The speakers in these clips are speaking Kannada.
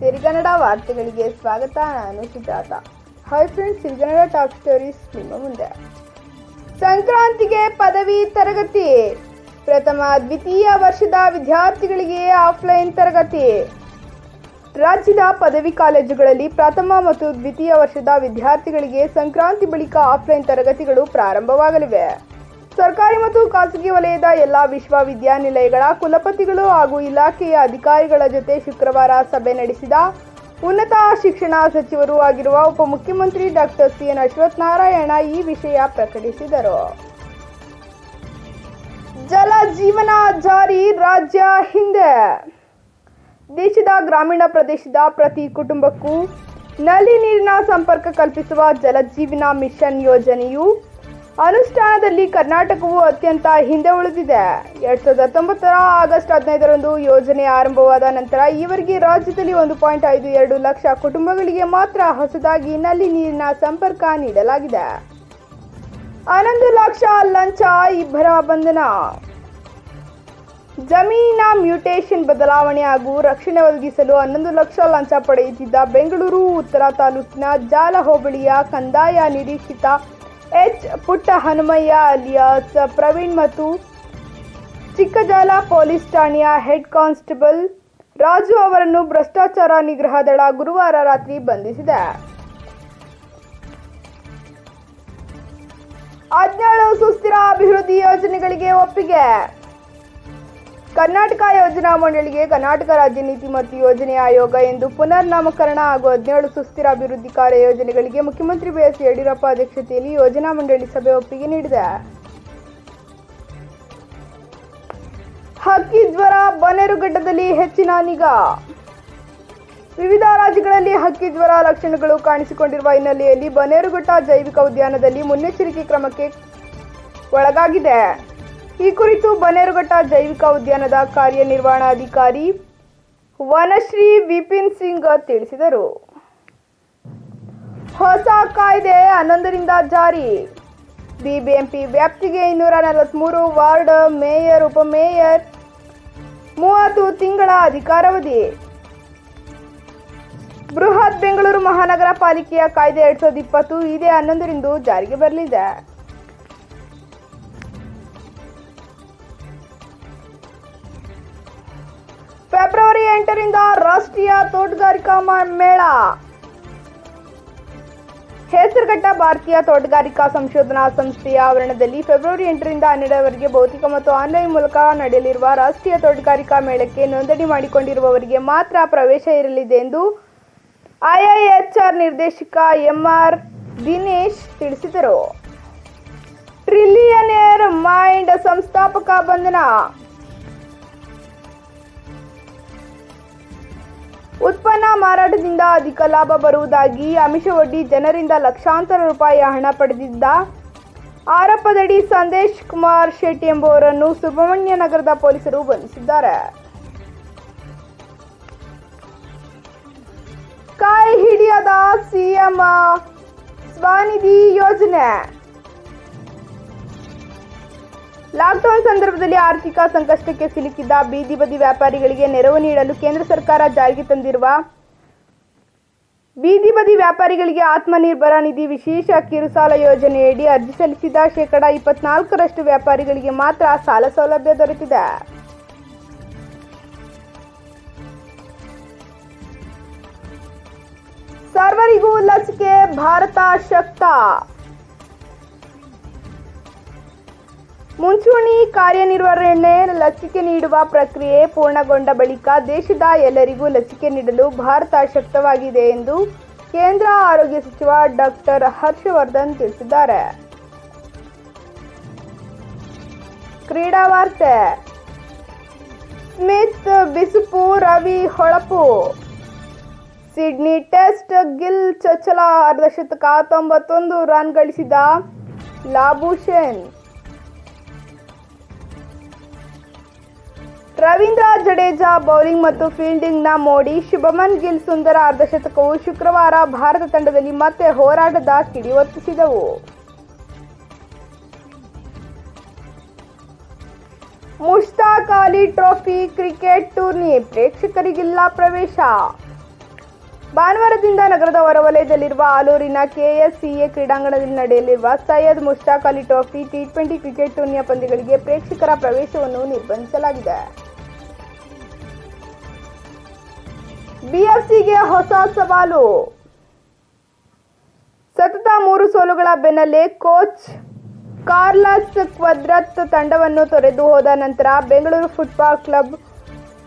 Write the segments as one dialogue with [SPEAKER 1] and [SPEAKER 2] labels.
[SPEAKER 1] ಸಿರಿಗನ್ನಡ ವಾರ್ತೆಗಳಿಗೆ ಸ್ವಾಗತ, ನಾನು Sujatha. Hi friends Sirigannada top stories ನಿಮ್ಮ ಮುಂದೆ. ಸಂಕ್ರಾಂತಿಗೆ ಪದವಿ ತರಗತಿ. ಪ್ರಥಮ, ದ್ವಿತೀಯ ವರ್ಷದ ವಿದ್ಯಾರ್ಥಿಗಳಿಗೆ ಆಫ್ಲೈನ್ ತರಗತಿ. ರಾಜ್ಯದ ಪದವಿ ಕಾಲೇಜುಗಳಲ್ಲಿ ಪ್ರಥಮ ಮತ್ತು ದ್ವಿತೀಯ ವರ್ಷದ ವಿದ್ಯಾರ್ಥಿಗಳಿಗೆ ಸಂಕ್ರಾಂತಿ ಬಳಿಕ ಆಫ್ಲೈನ್ ತರಗತಿಗಳು ಪ್ರಾರಂಭವಾಗಲಿವೆ. ಸರ್ಕಾರಿ ಮತ್ತು ಖಾಸಗಿ ವಲಯದ ಎಲ್ಲ ವಿಶ್ವವಿದ್ಯಾನಿಲಯಗಳ ಕುಲಪತಿಗಳು ಹಾಗೂ ಇಲಾಖೆಯ ಅಧಿಕಾರಿಗಳ ಜೊತೆ ಶುಕ್ರವಾರ ಸಭೆ ನಡೆಸಿದ ಉನ್ನತ ಶಿಕ್ಷಣ ಸಚಿವರೂ ಆಗಿರುವ ಉಪಮುಖ್ಯಮಂತ್ರಿ doctor C N Ashwath Narayan ಈ ವಿಷಯ ಪ್ರಕಟಿಸಿದರು. ಜಲ ಜೀವನ ಜಾರಿ ರಾಜ್ಯ ಹಿಂದೆ. ದೇಶದ ಗ್ರಾಮೀಣ ಪ್ರದೇಶದ ಪ್ರತಿ ಕುಟುಂಬಕ್ಕೂ ನಲ್ಲಿ ನೀರಿನ ಸಂಪರ್ಕ ಕಲ್ಪಿಸುವ ಜಲಜೀವನ ಮಿಷನ್ ಯೋಜನೆಯು ಅನುಷ್ಠಾನದಲ್ಲಿ ಕರ್ನಾಟಕವು ಅತ್ಯಂತ ಹಿಂದೆ ಉಳಿದಿದೆ. ಎರಡ್ ಸಾವಿರದ ಹತ್ತೊಂಬತ್ತರ ಆಗಸ್ಟ್ ಹದಿನೈದರಂದು ಯೋಜನೆ ಆರಂಭವಾದ ನಂತರ ಈವರೆಗೆ ರಾಜ್ಯದಲ್ಲಿ ಒಂದು ಪಾಯಿಂಟ್ ಐದು ಎರಡು ಲಕ್ಷ ಕುಟುಂಬಗಳಿಗೆ ಮಾತ್ರ ಹೊಸದಾಗಿ ನಲ್ಲಿ ನೀರಿನ ಸಂಪರ್ಕ ನೀಡಲಾಗಿದೆ. ಹನ್ನೊಂದು ಲಕ್ಷ ಲಂಚ, ಇಬ್ಬರ ಬಂಧನ. ಜಮೀನಿನ ಮ್ಯೂಟೇಷನ್ ಬದಲಾವಣೆ ಹಾಗೂ ರಕ್ಷಣೆ ಒದಗಿಸಲು ಹನ್ನೊಂದು ಲಕ್ಷ ಲಂಚ ಪಡೆಯುತ್ತಿದ್ದ ಬೆಂಗಳೂರು, ಉತ್ತರ ತಾಲೂಕಿನ ಜಾಲ ಹೋಬಳಿಯ ಕಂದಾಯ ನಿರೀಕ್ಷಿತ ಎಚ್ ಪುಟ್ಟ ಹನುಮಯ್ಯ ಅಲಿಯಾಸ್, ಪ್ರವೀಣ್ ಮತ್ತು ಚಿಕ್ಕಜಾಲ ಪೊಲೀಸ್ ಠಾಣೆಯ ಹೆಡ್ ಕಾನ್ಸ್ಟೇಬಲ್ ರಾಜು ಅವರನ್ನು ಭ್ರಷ್ಟಾಚಾರ ನಿಗ್ರಹ ದಳ ಗುರುವಾರ ರಾತ್ರಿ ಬಂಧಿಸಿದೆ. ಹದಿನೇಳು ಸುಸ್ಥಿರ ಅಭಿವೃದ್ಧಿ ಯೋಜನೆಗಳಿಗೆ ಒಪ್ಪಿಗೆ. ಕರ್ನಾಟಕ ಯೋಜನಾ ಮಂಡಳಿಗೆ ಕರ್ನಾಟಕ ರಾಜ್ಯ ನೀತಿ ಮತ್ತು ಯೋಜನೆ ಆಯೋಗ ಎಂದು ಪುನರ್ ನಾಮಕರಣ ಹಾಗೂ ಹದಿನೇಳು ಸುಸ್ಥಿರ ಅಭಿವೃದ್ಧಿ ಕಾರ್ಯ ಯೋಜನೆಗಳಿಗೆ ಮುಖ್ಯಮಂತ್ರಿ ಬಿಎಸ್ ಯಡಿಯೂರಪ್ಪ ಅಧ್ಯಕ್ಷತೆಯಲ್ಲಿ ಯೋಜನಾ ಮಂಡಳಿ ಸಭೆ ಒಪ್ಪಿಗೆ ನೀಡಿದೆ. ಹಕ್ಕಿ ಜ್ವರ ಬನೇರುಘಟ್ಟದಲ್ಲಿ ಹೆಚ್ಚಿನ ನಿಗಾ. ವಿವಿಧ ರಾಜ್ಯಗಳಲ್ಲಿ ಹಕ್ಕಿ ಜ್ವರ ಲಕ್ಷಣಗಳು ಕಾಣಿಸಿಕೊಂಡಿರುವ ಹಿನ್ನೆಲೆಯಲ್ಲಿ ಬನೇರುಘಟ್ಟ ಜೈವಿಕ ಉದ್ಯಾನದಲ್ಲಿ ಮುನ್ನೆಚ್ಚರಿಕೆ ಕ್ರಮಕ್ಕೆ ಒಳಗಾಗಿದೆ. ಈ ಕುರಿತು ಬನ್ನೇರುಘಟ್ಟ ಜೈವಿಕ ಉದ್ಯಾನದ ಕಾರ್ಯನಿರ್ವಹಣಾಧಿಕಾರಿ ವನಶ್ರೀ ವಿಪಿನ್ ಸಿಂಗ್ ತಿಳಿಸಿದರು. ಹೊಸ ಕಾಯ್ದೆ ಹನ್ನೊಂದರಿಂದ ಜಾರಿ. ಬಿಬಿಎಂಪಿ ವ್ಯಾಪ್ತಿಗೆ ಇನ್ನೂರ ನಲವತ್ಮೂರು ವಾರ್ಡ್ ಮೇಯರ್ ಉಪಮೇಯರ್ ಮೂವತ್ತು ತಿಂಗಳ ಅಧಿಕಾರಾವಧಿ. ಬೃಹತ್ ಬೆಂಗಳೂರು ಮಹಾನಗರ ಪಾಲಿಕೆಯ ಕಾಯ್ದೆ ಎರಡ್ ಸಾವಿರದ ಇಪ್ಪತ್ತು ಇದೇ ಹನ್ನೊಂದರಿಂದ ಜಾರಿಗೆ ಬರಲಿದೆ. ಫೆಬ್ರವರಿ ಎಂಟರಿಂದ ರಾಷ್ಟ್ರೀಯ ತೋಟಗಾರಿಕಾ ಮೇಳ. ಹೆಸರುಘಟ್ಟ ಭಾರತೀಯ ತೋಟಗಾರಿಕಾ ಸಂಶೋಧನಾ ಸಂಸ್ಥೆಯ ಆವರಣದಲ್ಲಿ ಫೆಬ್ರವರಿ ಎಂಟರಿಂದ ಹನ್ನೆರಡರವರೆಗೆ ಭೌತಿಕ ಮತ್ತು ಆನ್ಲೈನ್ ಮೂಲಕ ನಡೆಯಲಿರುವ ರಾಷ್ಟ್ರೀಯ ತೋಟಗಾರಿಕಾ ಮೇಳಕ್ಕೆ ನೋಂದಣಿ ಮಾಡಿಕೊಂಡಿರುವವರಿಗೆ ಮಾತ್ರ ಪ್ರವೇಶ ಇರಲಿದೆ ಎಂದು ಐಐಎಚ್ಆರ್ ನಿರ್ದೇಶಕ ಎಂಆರ್ ದಿನೇಶ್ ತಿಳಿಸಿದರು. ಟ್ರಿಲಿಯನೇರ್ ಮೈಂಡ್ ಸಂಸ್ಥಾಪಕ ಬಂಧನ. ಉತ್ಪನ್ನ ಮಾರಾಟದಿಂದ ಅಧಿಕ ಲಾಭ ಬರುವುದಾಗಿ ಆಮಿಷವೊಡ್ಡಿ ಜನರಿಂದ ಲಕ್ಷಾಂತರ ರೂಪಾಯಿ ಹಣ ಪಡೆದಿದ್ದ ಆರೋಪದಡಿ ಸಂದೇಶ್ ಕುಮಾರ್ ಶೆಟ್ಟಿ ಎಂಬುವರನ್ನು ಸುಬ್ರಹ್ಮಣ್ಯ ನಗರದ ಪೊಲೀಸರು ಬಂಧಿಸಿದ್ದಾರೆ. ಕಾಯಿ ಹಿಡಿಯದ ಸಿಎಂ ಸ್ವನಿಧಿ ಯೋಜನೆ. ಲಾಕ್ಡೌನ್ ಸಂದರ್ಭದಲ್ಲಿ ಆರ್ಥಿಕ ಸಂಕಷ್ಟಕ್ಕೆ ಸಿಲುಕಿದ್ದ ಬೀದಿ ಬದಿ ವ್ಯಾಪಾರಿಗಳಿಗೆ ನೆರವು ನೀಡಲು ಕೇಂದ್ರ ಸರ್ಕಾರ ಜಾರಿಗೆ ತಂದಿರುವ ಬೀದಿ ಬದಿ ವ್ಯಾಪಾರಿಗಳಿಗೆ ಆತ್ಮನಿರ್ಭರ ನಿಧಿ ವಿಶೇಷ ಕಿರುಸಾಲ ಯೋಜನೆಯಡಿ ಅರ್ಜಿ ಸಲ್ಲಿಸಿದ ಶೇಕಡ ಇಪ್ಪತ್ನಾಲ್ಕರಷ್ಟು ವ್ಯಾಪಾರಿಗಳಿಗೆ ಮಾತ್ರ ಸಾಲ ಸೌಲಭ್ಯ ದೊರೆತಿದೆ. ಸರ್ವರಿಗೂ ಲಸಿಕೆ, ಭಾರತ ಶಕ್ತ! ಮುಂಚೂಣಿ ಕಾರ್ಯನಿರ್ವಹಣೆ ಲಸಿಕೆ ನೀಡುವ ಪ್ರಕ್ರಿಯೆ ಪೂರ್ಣಗೊಂಡ ಬಳಿಕ ದೇಶದ ಎಲ್ಲರಿಗೂ ಲಸಿಕೆ ನೀಡಲು ಭಾರತ ಶಕ್ತವಾಗಿದೆ ಎಂದು ಕೇಂದ್ರ ಆರೋಗ್ಯ ಸಚಿವ ಡಾಕ್ಟರ್ ಹರ್ಷವರ್ಧನ್ ತಿಳಿಸಿದ್ದಾರೆ. ಕ್ರೀಡಾ ವಾರ್ತೆ ಸ್ಮಿತ್, ಬಿಸುಪು, ರವಿ, ಹೊಳಪು. ಸಿಡ್ನಿ ಟೆಸ್ಟ್, ಗಿಲ್, ಚೊಚ್ಚಲ, ಅರ್ಧಶತಕ, ತೊಂಬತ್ತೊಂದು ರನ್ ಗಳಿಸಿದ ಲಾಬುಶೇನ್ ರವೀಂದ್ರ ಜಡೇಜಾ ಬೌಲಿಂಗ್ ಮತ್ತು ಫೀಲ್ಡಿಂಗ್ನ ಮೋಡಿ ಶುಭಮನ್ ಗಿಲ್ ಸುಂದರ ಅರ್ಧಶತಕವು ಶುಕ್ರವಾರ ಭಾರತ ತಂಡದಲ್ಲಿ ಮತ್ತೆ ಹೋರಾಟದ ಕಿಡಿ ಒತ್ತಿಸಿದವು. Mushtaq Ali trophy cricket tourney ಪ್ರೇಕ್ಷಕರಿಗಿಲ್ಲ ಪ್ರವೇಶ. ಭಾನುವಾರದಿಂದ ನಗರದ ಹೊರವಲಯದಲ್ಲಿರುವ ಆಲೂರಿನ ಕೆಎಸ್ಸಿಎ ಕ್ರೀಡಾಂಗಣದಲ್ಲಿ ನಡೆಯಲಿರುವ Syed Mushtaq Ali trophy T twenty cricket ಟೂರ್ನಿಯ ಪಂದ್ಯಗಳಿಗೆ ಪ್ರೇಕ್ಷಕರ ಪ್ರವೇಶವನ್ನು ನಿರ್ಬಂಧಿಸಲಾಗಿದೆ. ಬಿಎಫ್ಸಿಗೆ ಹೊಸ ಸವಾಲು. ಸತತ ಮೂರು ಸೋಲುಗಳ ಬೆನ್ನಲ್ಲೇ ಕೋಚ್ ಕಾರ್ಲಸ್ ಕ್ವದ್ರತ್ ತಂಡವನ್ನು ತೊರೆದು ಹೋದ ನಂತರ ಬೆಂಗಳೂರು ಫುಟ್ಬಾಲ್ ಕ್ಲಬ್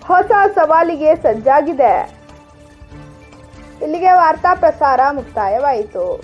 [SPEAKER 1] ಹೊಸ ಸವಾಲಿಗೆ ಸಜ್ಜಾಗಿದೆ. ಇಲ್ಲಿಗೆ ವಾರ್ತಾ ಪ್ರಸಾರ ಮುಕ್ತಾಯವಾಯಿತು.